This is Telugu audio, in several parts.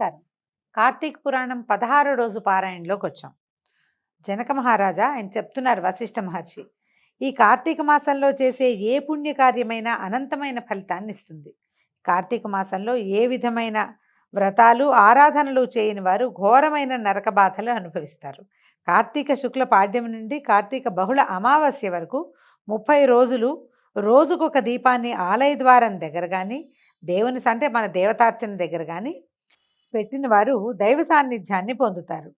నమస్కారం. కార్తీక పురాణం పదహారో రోజు పారాయణలోకి వచ్చాం. జనక మహారాజా ఆయన చెప్తున్నారు వశిష్ఠ మహర్షి ఈ కార్తీక మాసంలో చేసే ఏ పుణ్యకార్యమైనా అనంతమైన ఫలితాన్ని ఇస్తుంది. కార్తీక మాసంలో ఏ విధమైన వ్రతాలు ఆరాధనలు చేయని వారు ఘోరమైన నరక బాధలు అనుభవిస్తారు. కార్తీక శుక్ల పాడ్యం నుండి కార్తీక బహుళ అమావాస్య వరకు ముప్పై రోజులు రోజుకొక దీపాన్ని ఆలయ ద్వారం దగ్గర కానీ దేవుని అంటే మన దేవతార్చన దగ్గర కానీ పెట్టిన వారు దైవ సాన్నిధ్యాన్ని పొందుతారు.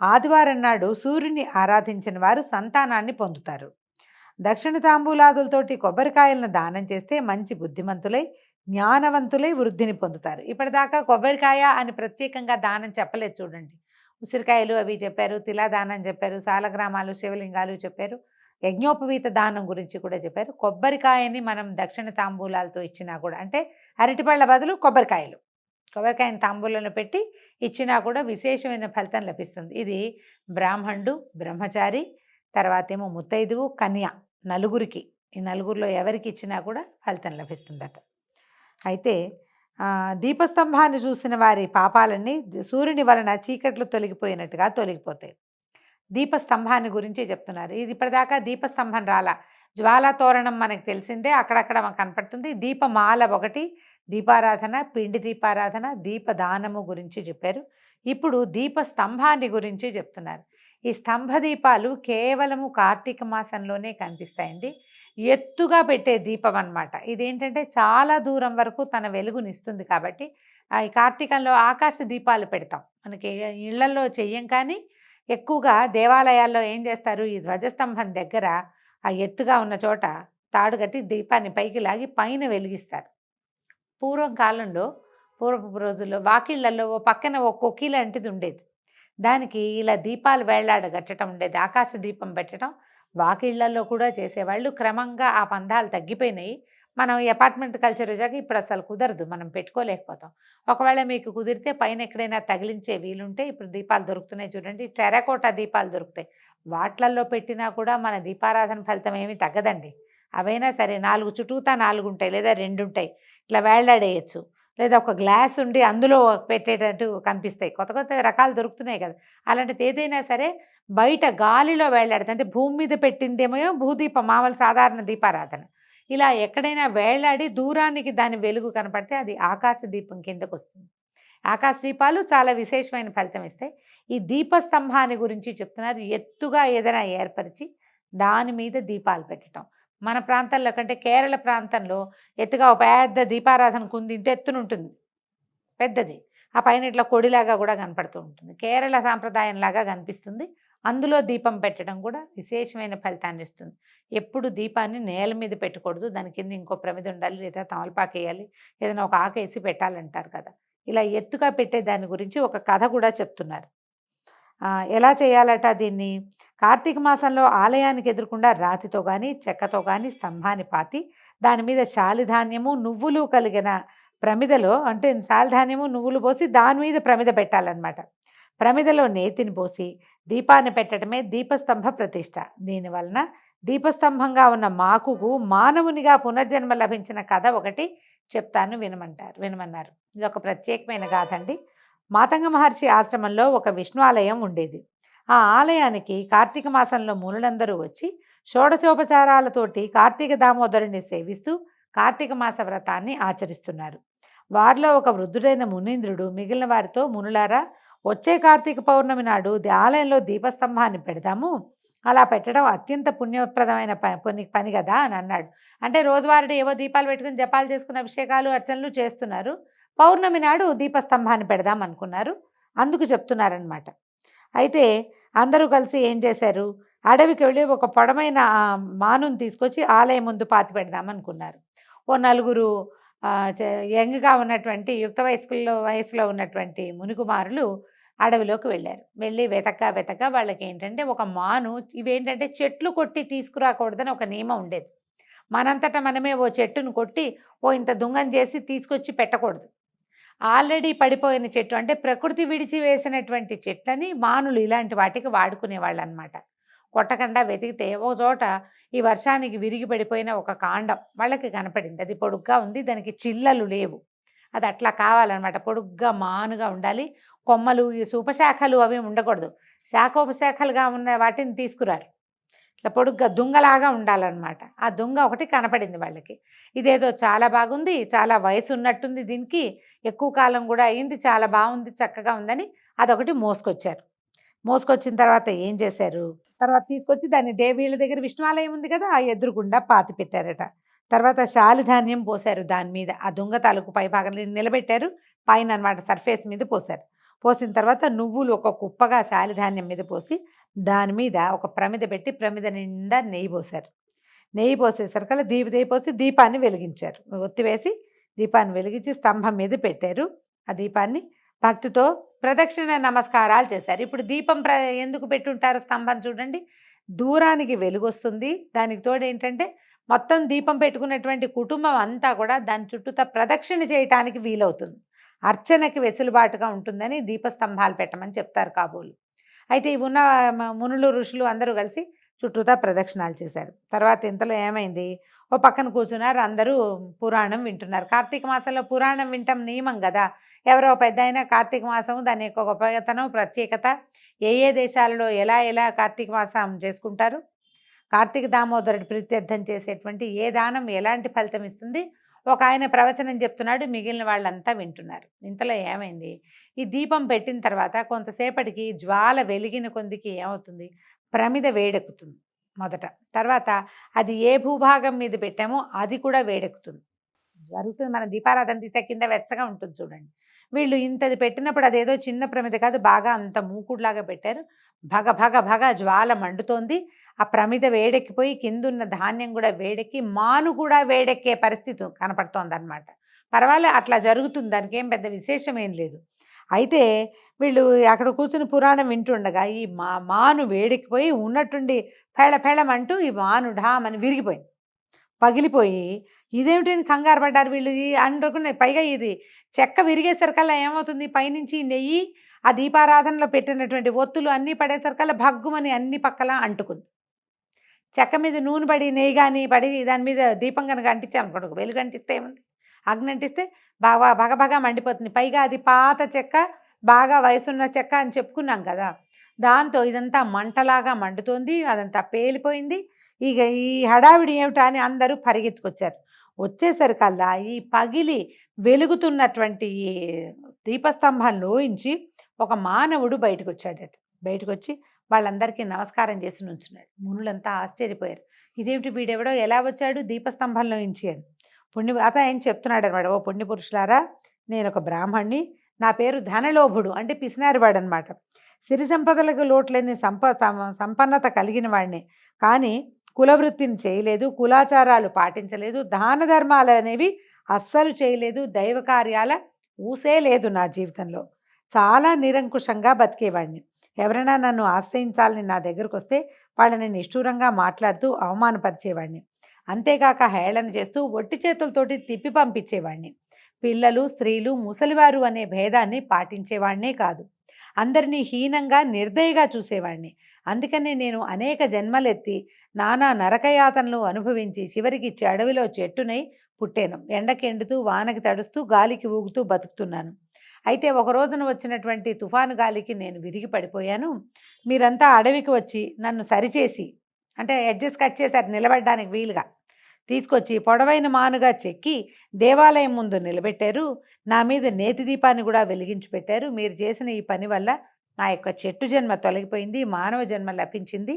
ఆదివారం నాడు సూర్యుని ఆరాధించిన వారు సంతానాన్ని పొందుతారు. దక్షిణ తాంబూలాదులతోటి కొబ్బరికాయలను దానం చేస్తే మంచి బుద్ధిమంతులై జ్ఞానవంతులై వృద్ధిని పొందుతారు. ఇప్పటిదాకా కొబ్బరికాయ అని ప్రత్యేకంగా దానం చెప్పలేదు చూడండి. ఉసిరికాయలు అవి చెప్పారు తిలాదానం చెప్పారు సాలగ్రామాలు శివలింగాలు చెప్పారు యజ్ఞోపవీత దానం గురించి కూడా చెప్పారు. కొబ్బరికాయని మనం దక్షిణ తాంబూలాలతో ఇచ్చినా కూడా అంటే అరటిపళ్ళ బదులు కొబ్బరికాయలు. కొబ్బరికాయని తాంబూలను పెట్టి ఇచ్చినా కూడా విశేషమైన ఫలితం లభిస్తుంది. ఇది బ్రాహ్మణుడు బ్రహ్మచారి తర్వాత ఏమో ముత్తైదువు కన్య నలుగురికి. ఈ నలుగురిలో ఎవరికి ఇచ్చినా కూడా ఫలితం లభిస్తుందట. అయితే దీపస్తంభాన్ని చూసిన వారి పాపాలన్నీ సూర్యుని వలన చీకట్లు తొలగిపోయినట్టుగా తొలగిపోతాయి. దీపస్తంభాన్ని గురించి చెప్తున్నారు. ఇది ఇప్పటిదాకా దీపస్తంభం రాలా. జ్వాలా తోరణం మనకు తెలిసిందే. అక్కడక్కడ మనకు కనపడుతుంది. దీపమాల ఒకటి దీపారాధన పిండి దీపారాధన దీపదానము గురించి చెప్పారు. ఇప్పుడు దీపస్తంభాన్ని గురించి చెప్తున్నారు. ఈ స్తంభ దీపాలు కేవలము కార్తీక మాసంలోనే కనిపిస్తాయండి. ఎత్తుగా పెట్టే దీపం అన్నమాట. ఇదేంటంటే చాలా దూరం వరకు తన వెలుగునిస్తుంది కాబట్టి ఆ ఈ కార్తీకంలో ఆకాశ దీపాలు పెడతాం. మనకి ఇళ్ళలో చెయ్యం కానీ ఎక్కువగా దేవాలయాల్లో ఏం చేస్తారు? ఈ ధ్వజస్తంభం దగ్గర ఆ ఎత్తుగా ఉన్న చోట తాడు కట్టి దీపాన్ని పైకి లాగి పైన వెలిగిస్తారు. పూర్వం కాలంలో పూర్వపు రోజుల్లో వాకిళ్ళల్లో ఓ పక్కన ఓ కొక్కి లాంటిది ఉండేది. దానికి ఇలా దీపాలు వేళ్ళాడగట్టడం ఉండేది. ఆకాశ దీపం పెట్టడం వాకిళ్ళలో కూడా చేసేవాళ్ళు. క్రమంగా ఆ పందాలు తగ్గిపోయినాయి. మనం ఈ అపార్ట్మెంట్ కల్చర్ వచ్చాక ఇప్పుడు అసలు కుదరదు. మనం పెట్టుకోలేకపోతాం. ఒకవేళ మీకు కుదిరితే పైన ఎక్కడైనా తగిలించే వీలుంటే ఇప్పుడు దీపాలు దొరుకుతున్నాయి చూడండి. టెరాకోటా దీపాలు దొరుకుతాయి. వాట్లల్లో పెట్టినా కూడా మన దీపారాధన ఫలితం ఏమీ తగ్గదండి. అవైనా సరే నాలుగు చుట్టూతా నాలుగు ఉంటాయి లేదా రెండు ఉంటాయి ఇట్లా వేళ్ళాడేయచ్చు లేదా ఒక గ్లాస్ ఉండి అందులో పెట్టేటట్టు కనిపిస్తాయి. కొత్త కొత్త రకాలు దొరుకుతున్నాయి కదా. అలాంటిది ఏదైనా సరే బయట గాలిలో వేళ్ళాడితే అంటే భూమి మీద పెట్టిందేమో భూదీపం మామూలు సాధారణ దీపారాధన. ఇలా ఎక్కడైనా వేళ్ళాడి దూరానికి దాని వెలుగు కనపడితే అది ఆకాశ దీపం కిందకు వస్తుంది ఆకాశ దీపాలు చాలా విశేషమైన ఫలితం ఇస్తాయి. ఈ దీపస్తంభాన్ని గురించి చెప్తున్నారు. ఎత్తుగా ఏదైనా ఏర్పరిచి దాని మీద దీపాలు పెట్టడం మన ప్రాంతంలో కంటే కేరళ ప్రాంతంలో ఎత్తుగా ఒక పెద్ద దీపారాధన కుంది ఇంత ఎత్తునుంటుంది. పెద్దది. ఆ పైన ఇట్లా కొడిలాగా కూడా కనపడుతూ ఉంటుంది. కేరళ సాంప్రదాయంలాగా కనిపిస్తుంది. అందులో దీపం పెట్టడం కూడా విశేషమైన ఫలితాన్ని ఇస్తుంది. ఎప్పుడు దీపాన్ని నేల మీద పెట్టకూడదు. దాని కింద ఇంకో ప్రమిద ఉండాలి. లేదా తమలపాకు వేయాలి. ఏదైనా ఒక ఆకేసి పెట్టాలంటారు కదా. ఇలా ఎత్తుగా పెట్టే దాని గురించి ఒక కథ కూడా చెప్తున్నారు. ఎలా చేయాలట దీన్ని? కార్తీక మాసంలో ఆలయానికి ఎదురకుండా రాతితో కానీ చెక్కతో కానీ స్తంభాన్ని పాతి దాని మీద శాలిధాన్యము నువ్వులు కలిగిన ప్రమిదలో అంటే శాలిధాన్యము నువ్వులు పోసి దాని మీద ప్రమిద పెట్టాలన్నమాట. ప్రమిదలో నేతిని పోసి దీపాన్ని పెట్టడమే దీపస్తంభ ప్రతిష్ట. దీనివలన దీపస్తంభంగా ఉన్న మాకుకు మానవునిగా పునర్జన్మ లభించిన కథ ఒకటి చెప్తాను వినమంటారు వినమన్నారు. ఇది ఒక ప్రత్యేకమైన గాథ అండి. మాతంగ మహర్షి ఆశ్రమంలో ఒక విష్ణు ఆలయం ఉండేది. ఆ ఆలయానికి కార్తీక మాసంలో మునులందరూ వచ్చి షోడచోపచారాలతోటి కార్తీక దామోదరుని సేవిస్తూ కార్తీక మాస వ్రతాన్ని ఆచరిస్తున్నారు. వారిలో ఒక వృద్ధుడైన మునీంద్రుడు మిగిలిన వారితో మునులారా వచ్చే కార్తీక పౌర్ణమి నాడు ఆలయంలో దీపస్తంభాన్ని పెడదాము అలా పెట్టడం అత్యంత పుణ్యప్రదమైన పని పని కదా అని అన్నాడు. అంటే రోజువారీ ఏవో దీపాలు పెట్టుకుని జపాలు చేసుకుని అభిషేకాలు అర్చనలు చేస్తున్నారు. పౌర్ణమి నాడు దీపస్తంభాన్ని పెడదాం అనుకున్నారు. అందుకు చెప్తున్నారనమాట అయితే అందరూ కలిసి ఏం చేశారు? అడవికి వెళ్ళి ఒక పొడమైన మానుని తీసుకొచ్చి ఆలయం ముందు పాతి పెడదాం అనుకున్నారు. ఓ నలుగురు యంగ్గా ఉన్నటువంటి యుక్త వయస్కుల్లో వయసులో ఉన్నటువంటి మునికుమారులు అడవిలోకి వెళ్ళారు. వెళ్ళి వెతక వెతక వాళ్ళకి ఏంటంటే ఒక మాను ఇవేంటంటే చెట్లు కొట్టి తీసుకురాకూడదని ఒక నియమం ఉండేది. మనంతటా మనమే ఓ చెట్టును కొట్టి ఓ ఇంత దుంగం చేసి తీసుకొచ్చి పెట్టకూడదు. ఆల్రెడీ పడిపోయిన చెట్టు అంటే ప్రకృతి విడిచి వేసినటువంటి చెట్లని మానులు ఇలాంటి వాటికి వాడుకునేవాళ్ళు అనమాట కొట్టకుండా వెతికితే ఓ చోట ఈ వర్షానికి విరిగి పడిపోయిన ఒక కాండం వాళ్ళకి కనపడింది. అది పొడుగ్గా ఉంది దానికి చిల్లలు లేవు. అది అట్లా కావాలన్నమాట. పొడుగ్గా మానుగా ఉండాలి. కొమ్మలు ఈ ఉపశాఖలు అవి ఉండకూడదు. శాఖోపశాఖలుగా ఉన్న వాటిని తీసుకురారు. ఇట్లా పొడుగ్గా దుంగలాగా ఉండాలన్నమాట. ఆ దుంగ ఒకటి కనపడింది వాళ్ళకి. ఇదేదో చాలా బాగుంది చాలా వయసు ఉన్నట్టుంది దీనికి ఎక్కువ కాలం కూడా అయింది చాలా బాగుంది చక్కగా ఉందని అదొకటి మోసుకొచ్చారు. మోసుకొచ్చిన తర్వాత ఏం చేశారు? తర్వాత తీసుకొచ్చి దాన్ని దేవీళ్ళ దగ్గర విష్ణువాలయం ఉంది కదా ఆ ఎదురుగుండా పాతి పెట్టారట. తర్వాత శాలిధాన్యం పోశారు దాని మీద. ఆ దుంగ తాలూకు పై భాగం నిలబెట్టారు పైన అనమాట సర్ఫేస్ మీద పోశారు. పోసిన తర్వాత నువ్వులు ఒక కుప్పగా శాలిధాన్యం మీద పోసి దాని మీద ఒక ప్రమిద పెట్టి ప్రమిద నిండా నెయ్యి పోశారు. నెయ్యి పోసేసరికల్లా దీప నెయ్యి పోసి దీపాన్ని వెలిగించారు. ఒత్తివేసి దీపాన్ని వెలిగించి స్తంభం మీద పెట్టారు. ఆ దీపాన్ని భక్తితో ప్రదక్షిణ నమస్కారాలు చేశారు. ఇప్పుడు దీపం ప్ర ఎందుకు పెట్టుంటారు స్తంభం చూడండి. దూరానికి వెలుగొస్తుంది. దానికి తోడు ఏంటంటే మొత్తం దీపం పెట్టుకున్నటువంటి కుటుంబం అంతా కూడా దాని చుట్టూతా ప్రదక్షిణ చేయటానికి వీలవుతుంది. అర్చనకి వెసులుబాటుగా ఉంటుందని దీపస్తంభాలు పెట్టమని చెప్తారు కాబోలు. అయితే ఇవి ఉన్న మ- మునులు ఋషులు అందరూ కలిసి చుట్టూతా ప్రదక్షిణాలు చేశారు. తర్వాత ఇంతలో ఏమైంది? ఓ పక్కన కూర్చున్నారు అందరూ పురాణం వింటున్నారు. కార్తీక మాసంలో పురాణం వింటాం నియమం కదా! ఎవరో పెద్ద అయినా కార్తీక మాసం దాని యొక్క గొప్పతనం ప్రత్యేకత ఏ ఏ దేశాలలో ఎలా ఎలా కార్తీక మాసం చేసుకుంటారు? కార్తీక దామోదరుడు ప్రీత్యర్థం చేసేటువంటి ఏ దానం ఎలాంటి ఫలితం ఇస్తుంది? ఒక ఆయన ప్రవచనం చెప్తున్నాడు మిగిలిన వాళ్ళంతా వింటున్నారు. ఇంతలో ఏమైంది? ఈ దీపం పెట్టిన తర్వాత కొంతసేపటికి జ్వాల వెలిగిన కొందికి ఏమవుతుంది? ప్రమిద వేడెక్కుతుంది మొదట. తర్వాత అది ఏ భూభాగం మీద పెట్టామో అది కూడా వేడెక్కుతుంది. జరుగుతుంది మన దీపారాధన తీసే కింద వెచ్చగా ఉంటుంది చూడండి. వీళ్ళు ఇంతది పెట్టినప్పుడు అదేదో చిన్న ప్రమిద కాదు బాగా అంత మూకుడులాగా పెట్టారు. భగ భగ భగ జ్వాల మండుతోంది. ఆ ప్రమిద వేడెక్కిపోయి కిందున్న ధాన్యం కూడా వేడెక్కి మాను కూడా వేడెక్కే పరిస్థితి కనపడుతోందనమాట పర్వాలే అట్లా జరుగుతుంది. దానికి ఏం పెద్ద విశేషం ఏం లేదు. అయితే వీళ్ళు అక్కడ కూర్చుని పురాణం వింటుండగా ఈ మా మాను వేడెక్కిపోయి ఉన్నట్టుండి ఫేళ ఈ మాను ఢామని విరిగిపోయింది. పగిలిపోయి ఇదేమిటి కంగారు పడ్డారు వీళ్ళు? ఈ అనుకునే పైగా ఇది చెక్క విరిగేసరికల్లా ఏమవుతుంది? పైనుంచి నెయ్యి ఆ దీపారాధనలో పెట్టినటువంటి ఒత్తులు అన్నీ పడేసరికల్లా భగ్గుమని అన్ని పక్కల అంటుకుంది. చెక్క మీద నూనె పడి నెయ్యి కానీ పడి దాని మీద దీపం కనుక అంటించాం అనుకోండి వెలుగు అంటిస్తే ఏముంది? అగ్ని అంటిస్తే బాగా బగబగా మండిపోతుంది. పైగా అది పాత చెక్క బాగా వయసున్న చెక్క అని చెప్పుకున్నాం కదా! దాంతో ఇదంతా మంటలాగా మండుతోంది అదంతా పేలిపోయింది. ఇక ఈ హడావిడి ఏమిటా అని అందరూ పరిగెత్తుకొచ్చారు. వచ్చేసరికల్లా ఈ పగిలి వెలుగుతున్నటువంటి ఈ దీపస్తంభంలోంచి ఒక మానవుడు బయటకు వచ్చాడట బయటకు వచ్చి వాళ్ళందరికీ నమస్కారం చేసి నుంచున్నాడు మునులంతా ఆశ్చర్యపోయారు. ఇదేమిటి వీడెవడో? ఎలా వచ్చాడు? దీపస్తంభంలో నుంచి అని. పుణ్య అత ఆయన చెప్తున్నాడు అనమాట ఓ పుణ్యపురుషులారా నేను ఒక బ్రాహ్మణ్ణి. నా పేరు ధనలోభుడు అంటే పిసినారివాడు అనమాట సిరి సంపదలకు లోట్లేని సంప సంపన్నత కలిగిన వాడిని. కానీ కులవృత్తిని చేయలేదు కులాచారాలు పాటించలేదు దాన ధర్మాలు అనేవి అస్సలు చేయలేదు దైవ కార్యాల ఊసే లేదు నా జీవితంలో. చాలా నిరంకుశంగా బతికేవాడిని. ఎవరైనా నన్ను ఆశ్రయించాలని నా దగ్గరకు వస్తే వాళ్ళని నిష్ఠూరంగా మాట్లాడుతూ అవమానపరిచేవాడిని. అంతేకాక హేళన చేస్తూ ఒట్టి చేతులతోటి తిప్పి పంపించేవాడిని. పిల్లలు స్త్రీలు ముసలివారు అనే భేదాన్ని పాటించేవాడినే కాదు. అందరినీ హీనంగా నిర్దయగా చూసేవాడిని. అందుకనే నేను అనేక జన్మలెత్తి నానా నరకయాతనలు అనుభవించి చివరికి చెడవిలో చెట్టునై పుట్టాను. ఎండకెండుతూ వానకి తడుస్తూ గాలికి ఊగుతూ బతుకుతున్నాను. అయితే ఒక రోజున వచ్చినటువంటి తుఫాను గాలికి నేను విరిగి పడిపోయాను. మీరంతా అడవికి వచ్చి నన్ను సరిచేసి అంటే అడ్జస్ట్ కట్ చేశారు నిలబడడానికి వీలుగా తీసుకొచ్చి పొడవైన మానుగా చెక్కి దేవాలయం ముందు నిలబెట్టారు. నా మీద నేతి దీపాన్ని కూడా వెలిగించి పెట్టారు. మీరు చేసిన ఈ పని వల్ల నా యొక్క చెట్టు జన్మ తొలగిపోయింది మానవ జన్మ లభించింది.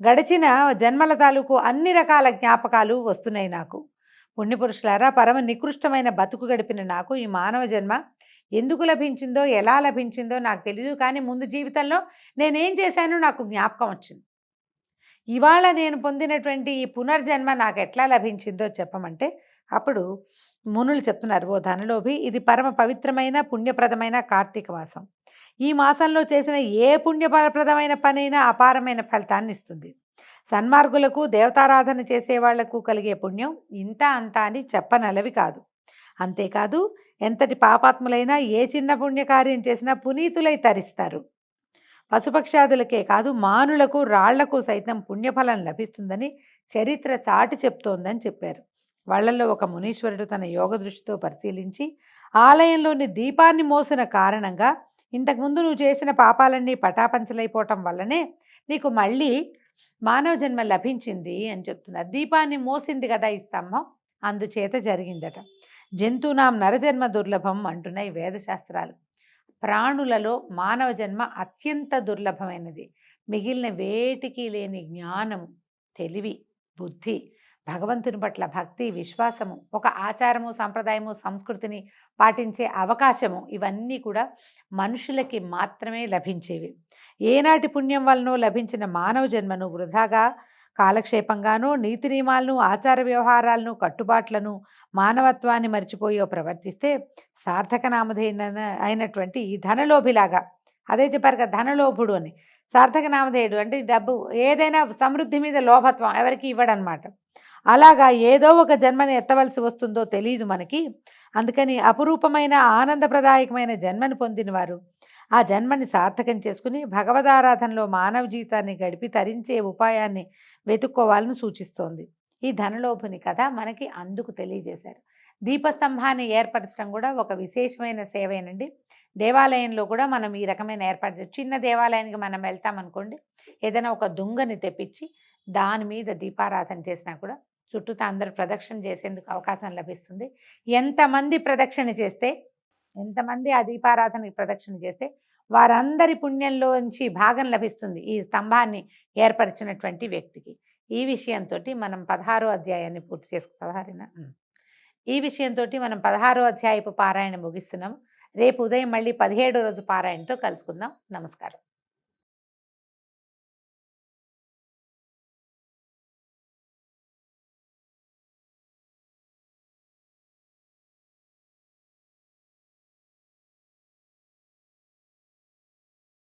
గడిచిన జన్మల తాలూకు అన్ని రకాల జ్ఞాపకాలు వస్తున్నాయి నాకు. పుణ్యపురుషులారా పరమ నికృష్టమైన బతుకు గడిపిన నాకు ఈ మానవ జన్మ ఎందుకు లభించిందో ఎలా లభించిందో నాకు తెలియదు కానీ ముందు జీవితంలో నేనేం చేశానో నాకు జ్ఞాపకం వచ్చింది. ఇవాళ నేను పొందినటువంటి ఈ పునర్జన్మ నాకు ఎట్లా లభించిందో చెప్పమంటే అప్పుడు మునులు చెప్తున్నారు ఓ ధనలోభి ఇది పరమ పవిత్రమైన పుణ్యప్రదమైన కార్తీక మాసం. ఈ మాసంలో చేసిన ఏ పుణ్యప్రదమైన పనైనా అపారమైన ఫలితాన్ని ఇస్తుంది. సన్మార్గులకు దేవతారాధన చేసే వాళ్ళకు కలిగే పుణ్యం ఇంత అంత అని చెప్పనలవి కాదు. అంతేకాదు ఎంతటి పాపాత్ములైనా ఏ చిన్న పుణ్యకార్యం చేసినా పునీతులై తరిస్తారు. పశుపక్షాదులకే కాదు మానులకు రాళ్ళకు సైతం పుణ్యఫలం లభిస్తుందని చరిత్ర చాటి చెప్తోందని చెప్పారు. వాళ్ళల్లో ఒక మునీశ్వరుడు తన యోగ దృష్టితో పరిశీలించి ఆలయంలోని దీపాన్ని మోసిన కారణంగా ఇంతకుముందు నువ్వు చేసిన పాపాలన్నీ పటాపంచలైపోవటం వల్లనే నీకు మళ్ళీ మానవ జన్మ లభించింది అని చెప్తున్నారు. దీపాన్ని మోసింది కదా ఈ స్తంభం? అందుచేత జరిగిందట. జంతునాం నరజన్మ దుర్లభం అంటున్నాయి వేదశాస్త్రాలు ప్రాణులలో మానవ జన్మ అత్యంత దుర్లభమైనది. మిగిలిన వేటికి లేని జ్ఞానము తెలివి బుద్ధి భగవంతుని పట్ల భక్తి విశ్వాసము ఒక ఆచారము సంప్రదాయము సంస్కృతిని పాటించే అవకాశము ఇవన్నీ కూడా మనుషులకి మాత్రమే లభించేవి. ఏనాటి పుణ్యం వలనో లభించిన మానవ జన్మను వృధాగా కాలక్షేపంగానూ నీతి నియమాలను ఆచార వ్యవహారాలను కట్టుబాట్లను మానవత్వాన్ని మర్చిపోయో ప్రవర్తిస్తే సార్థక నామధేయ అయినటువంటి ఈ ధనలోభిలాగా. అదే చెప్పారు కదా ధనలోభుడు అని. సార్థక నామధేయుడు అంటే డబ్బు ఏదైనా సమృద్ధి మీద లోభత్వం ఎవరికి ఇవ్వడనమాట. అలాగా ఏదో ఒక జన్మని ఎత్తవలసి వస్తుందో తెలియదు మనకి. అందుకని అపురూపమైన ఆనందప్రదాయకమైన జన్మను పొందిన వారు ఆ జన్మని సార్థకం చేసుకుని భగవదారాధనలో మానవ జీవితాన్ని గడిపి తరించే ఉపాయాన్ని వెతుక్కోవాలని సూచిస్తోంది. ఈ ధనలోభుని కథ మనకి అందుకు తెలియజేశారు. దీపస్తంభాన్ని ఏర్పరచడం కూడా ఒక విశేషమైన సేవేనండి. దేవాలయంలో కూడా మనం ఈ రకమైన ఏర్పాటు చిన్న దేవాలయానికి మనం వెళ్తామనుకోండి ఏదైనా ఒక దుంగని తెప్పించి దాని మీద దీపారాధన చేసినా కూడా చుట్టూతో అందరూ ప్రదక్షిణ చేసేందుకు అవకాశం లభిస్తుంది. ఎంతమంది ప్రదక్షిణ చేస్తే ఎంతమంది ఆ దీపారాధనకి ప్రదక్షిణ చేస్తే వారందరి పుణ్యంలోంచి భాగం లభిస్తుంది ఈ స్తంభాన్ని ఏర్పరిచినటువంటి వ్యక్తికి. ఈ విషయంతో మనం పదహారో అధ్యాయాన్ని పూర్తి చేసుకు పదహారేనా. ఈ విషయంతో మనం పదహారో అధ్యాయపు పారాయణ ముగిస్తున్నాం రేపు ఉదయం మళ్ళీ పదిహేడో రోజు పారాయణతో కలుసుకుందాం. నమస్కారం.